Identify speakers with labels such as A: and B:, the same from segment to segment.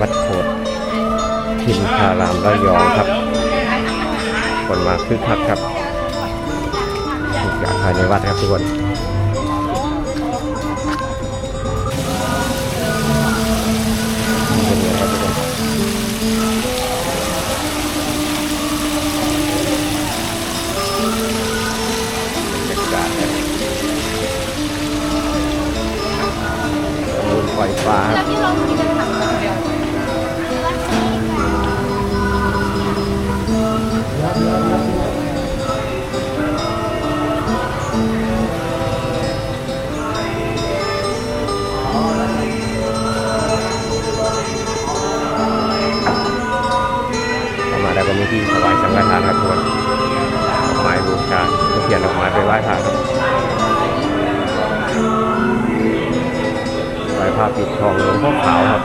A: วัดโขดทิมพารามระยองครับ คนมาคึกคักครับอยากภายในวัดครับทุกคน ไห
B: วา
A: ยสังฆทานครับทุกคนดอกไม้บูชาเขียนดอกไม้ไปไหว้พระครับไหว้พระปิดทองหลวงพ่อขาวครับ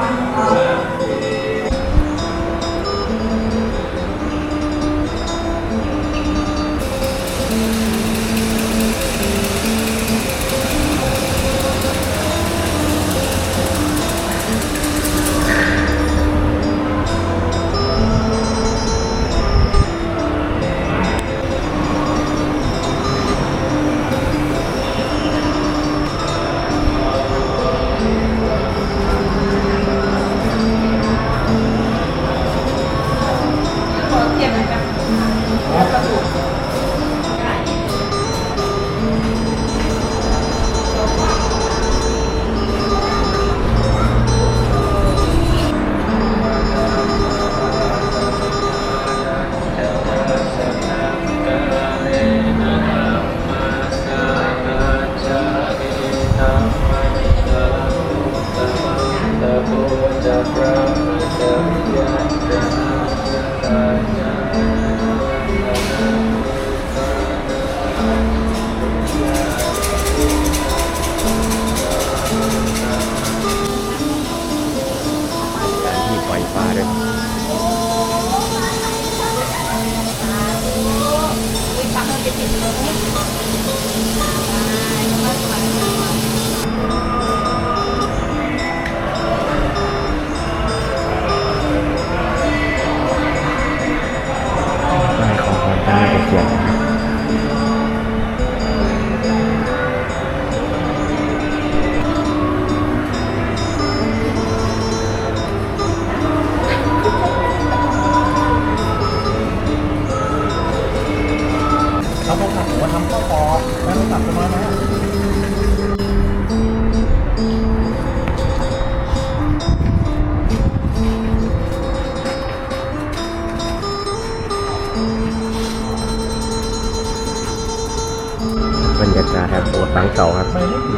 A: บรรยากาศครับโบสถ์หลังเก่าครับ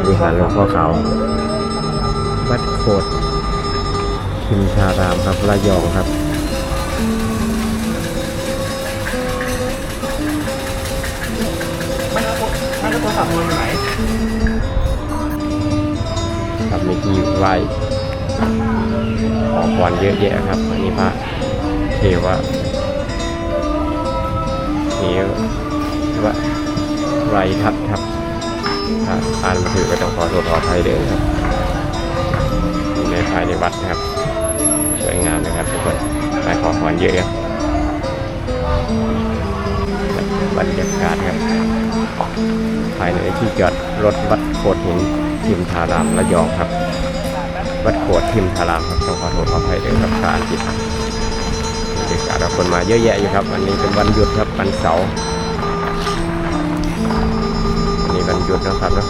A: วิหารหลวงพ่อขาววัดโคดทิมทารามครับระยองครับ
C: ไม่แล้วไม่แล้วโทรศัพท์มันอยู่ไหน
A: ครับมีที่ไหว้ขอพรเยอะแยะครับอันนี้พระเทวะเท วะไรทัศน์ครับถ้าอ่านมาถือก็ต้องขอโทษขออภัยเด้อครับอยู่ในภายในวัดนะครับ สวยงามนะครับทุกคนไปขอพรเยอะครับบรรยากาศครับภายในที่จอดรถวัดโขดหินทิมทารามระยองครับ วัดโขดทิมทารามครับต้องขอโทษขออภัยด้วยครับการจิต บรรยากาศแล้วคนมาเยอะแยะอยู่ครับ วันนี้เป็นวันหยุดครับวันเสาร์วันนี้วันหยุดนะครับเนาะ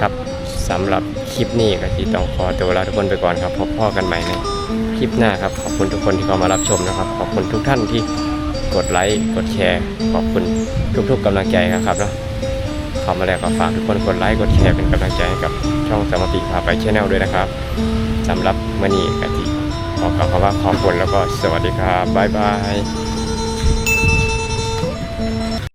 A: ครับสำหรับคลิปนี้ก็ที่ต้องขอตัวลาทุกคนไปก่อนครับพบพ่อกันใหม่ในคลิปหน้าครับ ขอบคุณทุกคนที่เข้ามารับชมนะครับ ขอบคุณทุกท่านที่กดไลค์กดแชร์ ขอบคุณทุกๆกำลังใจนะครับเนาะ เข้ามาแล้วก็ฝากทุกคนกดไลค์กดแชร์เป็นกำลังใจให้กับช่องสมติพาไปชแนลด้วยนะครับสำหรับมื่อนี้กะทิขอกล่าวคำว่าขอบคุณแล้วก็สวัสดีครับบ๊ายบาย